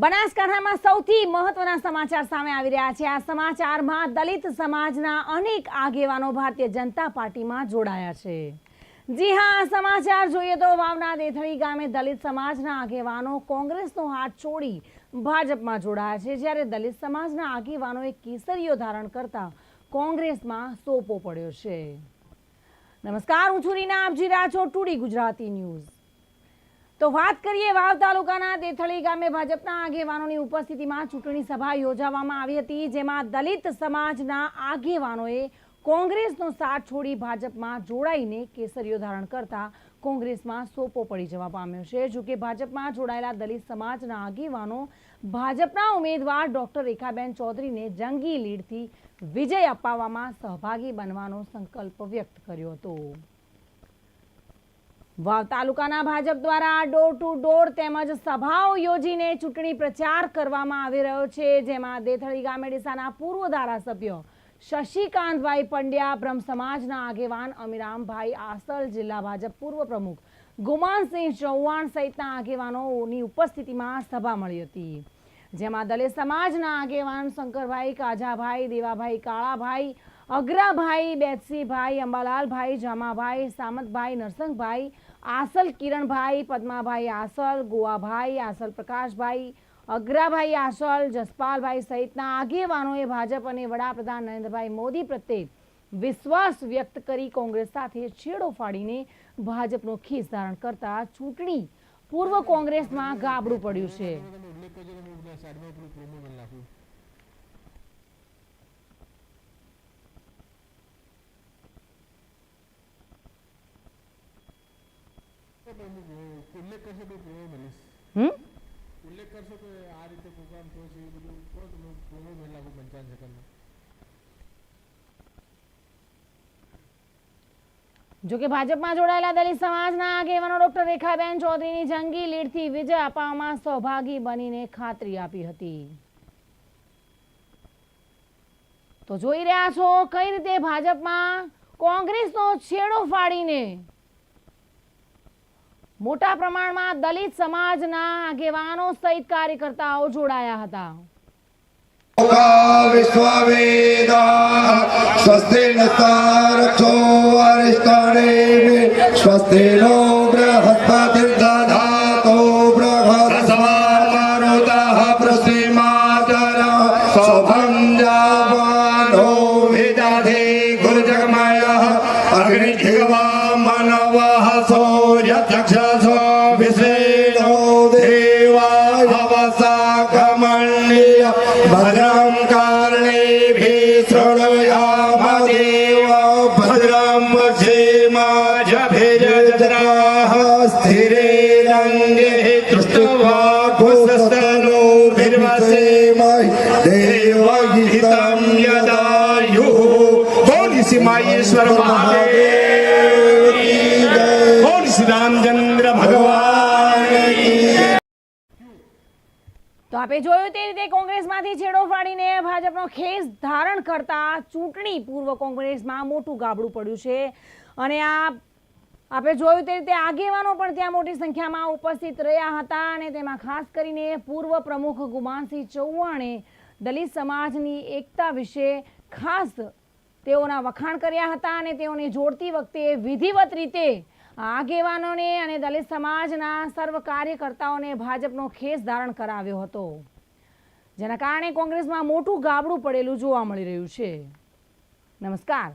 બનાસકાંઠામાં સૌથી મહત્વના સમાચાર સામે આવી રહ્યા છે. આ સમાચારમાં દલિત સમાજના અનેક આગેવાનો ભારતીય જનતા પાર્ટીમાં જોડાયા છે. જી હા સમાચાર જોઈએ તો વાવના દેથળી ગામે દલિત સમાજના આગેવાનો કોંગ્રેસનો હાથ છોડી ભાજપમાં જોડાયા છે. જ્યારે દલિત સમાજના આગેવાનોએ કેસરીઓ ધારણ કરતા કોંગ્રેસમાં સોપો પડ્યો છે. નમસ્કાર, હું છું રીના. આપ છો ટુડી ગુજરાતી ન્યૂઝ. તો વાત કરીએ વાવ તાલુકાના દેથળી ગામે ભાજપના આગેવાનોની ઉપસ્થિતિમાં ચૂંટણી સભા યોજાવામાં આવી હતી, જેમાં દલિત સમાજના આગેવાનોએ કોંગ્રેસનો સાથ છોડી ભાજપમાં જોડાઈને કેસરીઓ ધારણ કરતા કોંગ્રેસમાં સોપો પડી જવા પામ્યો છે. જોકે ભાજપમાં જોડાયેલા દલિત સમાજના આગેવાનો ભાજપના ઉમેદવાર ડોક્ટર રેખાબેન ચૌધરીને જંગી લીડથી વિજય અપાવવામાં સહભાગી બનવાનો સંકલ્પ વ્યક્ત કર્યો હતો. વાવ તાલુકાના ભાજપ દ્વારા ડોર ટુ ડોર તેમજ સભાઓ યોજીને ચૂંટણી પ્રચાર કરવામાં આવી રહ્યો છે, જેમાં દેથળી ગામેડીસાના પૂર્વ ધારાસભ્ય શશિકાંતભાઈ પંડ્યા, બ્રહ્મ સમાજના આગેવાન અમીરામભાઈ આસલ, જિલ્લા ભાજપ પૂર્વ પ્રમુખ ગુમાનસિંહ ચૌહાણ સહિતના આગેવાનોની ઉપસ્થિતિમાં સભા મળી હતી. જેમાં દલિત સમાજના આગેવાન શંકરભાઈ કાજાભાઈ, દેવાભાઈ કાળાભાઈ અગ્રાભાઈ બેતસીભાઈ અંબાલાલભાઈ, જામાભાઈ, સામતભાઈ, નરસંગભાઈ, આસલ, કિરણભાઈ, પદ્માભાઈ, આસલ, ગોવાભાઈ, આસલ, પ્રકાશભાઈ અગ્રાભાઈ આસલ, જસપાલભાઈ સહિતના આગેવાનોએ ભાજપ અને વડાપ્રધાન નરેન્દ્રભાઈ મોદી પ્રત્યે વિશ્વાસ વ્યક્ત કરી કોંગ્રેસ સાથે છેડો ફાડીને ભાજપનો ખીસ ધારણ કરતા ચૂંટણી પૂર્વ કોંગ્રેસમાં ગાબડું પડ્યું છે ઉલ્લેખ કરજો કે હું સાઈડમાં પેલું પ્રોમો કરી નાખું ઉલ્લેખ કરશો તો પ્રોમો મળીશ હમ? ઉલ્લેખ કરશો તો આ રીતે પ્રોગ્રામ થયો છે એ બધું પંચાવન સેકન્ડમાં ભાજપમાં જોડાયેલા દલિત સમાજના આગેવાનો ડોક્ટર રેખાબેન ચૌધરીની જંગી લીડથી વિજય અપાવવામાં સહભાગી બનીને ખાતરી આપી હતી. તો જોઈ રહ્યા છો કઈ રીતે ભાજપમાં કોંગ્રેસનો છેડો ફાડીને મોટા પ્રમાણમાં દલિત સમાજના આગેવાનો સહિત કાર્યકર્તાઓ જોડાયા હતા. અગ્નિ देवाय हवसा कमण्य भद्रं कर्णेभिः शृणुयाम देव भद्रं क्षेमाजभिर्जराः स्थिरे रङ्गे दृष्ट्वा कुशस्तनोर्भिर्वसेमहि देवहितं यदायुः बोलि सीमायेश्वर महादेव તો આપે જોયું તે રીતે કોંગ્રેસમાંથી છેડો ફાડીને ભાજપનો ખેસ ધારણ કરતા ચૂંટણી પૂર્વ કોંગ્રેસમાં મોટું ગાબડું પડ્યું છે. અને આ આપણે જોયું તે રીતે આગેવાનો પણ ત્યાં મોટી સંખ્યામાં ઉપસ્થિત રહ્યા હતા અને તેમાં ખાસ કરીને પૂર્વ પ્રમુખ ગુમાનસિંહ ચૌહાણે દલિત સમાજની એકતા વિશે ખાસ તેઓના વખાણ કર્યા હતા અને તેઓને જોડતી વખતે વિધિવત રીતે આગેવાનોને અને દલિત સમાજના સર્વ કાર્યકર્તાઓને ભાજપનો ખેસ ધારણ કરાવ્યો હતો, જેના કારણે કોંગ્રેસમાં મોટું ગાબડું પડેલું જોવા મળી રહ્યું છે. નમસ્કાર.